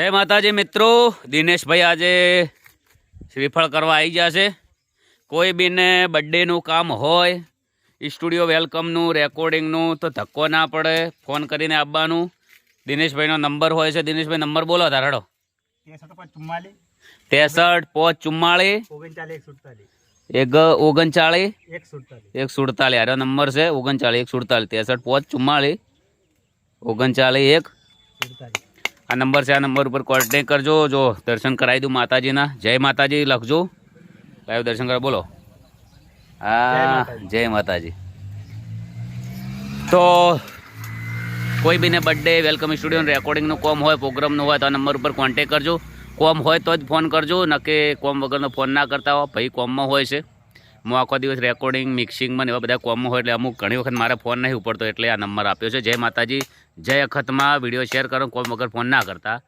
જય માતાજી મિત્રો દિનેશભાઈ આજે શ્રીફળ કરવા આવી ગયા છે. કોઈ બીને બર્થડેનું કામ હોય સ્ટુડિયો વેલકમનું રેકોર્ડિંગનું તો ધક્કો ના પડે. ફોન કરીને આવવાનું દિનેશભાઈનો નંબર હોય છે. દિનેશભાઈ નંબર બોલો તારડો ત્રેસઠ પાંચ ચુમ્માળીસ એક ઓગણચાળીસ એક સુડતાલીસ આરો નંબર છે ઓગણચાળીસ એક સુડતાલીસ ત્રેસઠ પોચ ચુમ્માળીસ ઓગણચાળીસ એક. સુડતાલીસ આ નંબર છે આ નંબર ઉપર કોન્ટેક કરજો જો દર્શન કરાવી દઉં માતાજીના. જય માતાજી લખજો. લાઈવ દર્શન કરો બોલો. હા જય માતાજી. તો કોઈ બીને બર્થડે વેલકમ સ્ટુડિયો રેકોર્ડિંગનું કોમ હોય પ્રોગ્રામનું હોય તો આ નંબર ઉપર કોન્ટેક કરજો. કોમ હોય તો જ ફોન કરજો નકે કોમ વગરનો ફોન ના કરતા હોય ભાઈ કોમમાં હોય છે. હું આખો દિવસ રેકોર્ડિંગ મિક્સિંગમાં એવા બધા કોમમાં હોય એટલે અમુક ઘણી વખત મારે ફોન નહીં ઉપડતો એટલે આ નંબર આપ્યો છે. જય માતાજી. જય અખતમાં. વીડિયો શેર કરો કોમ વગર ફોન ના કરતા.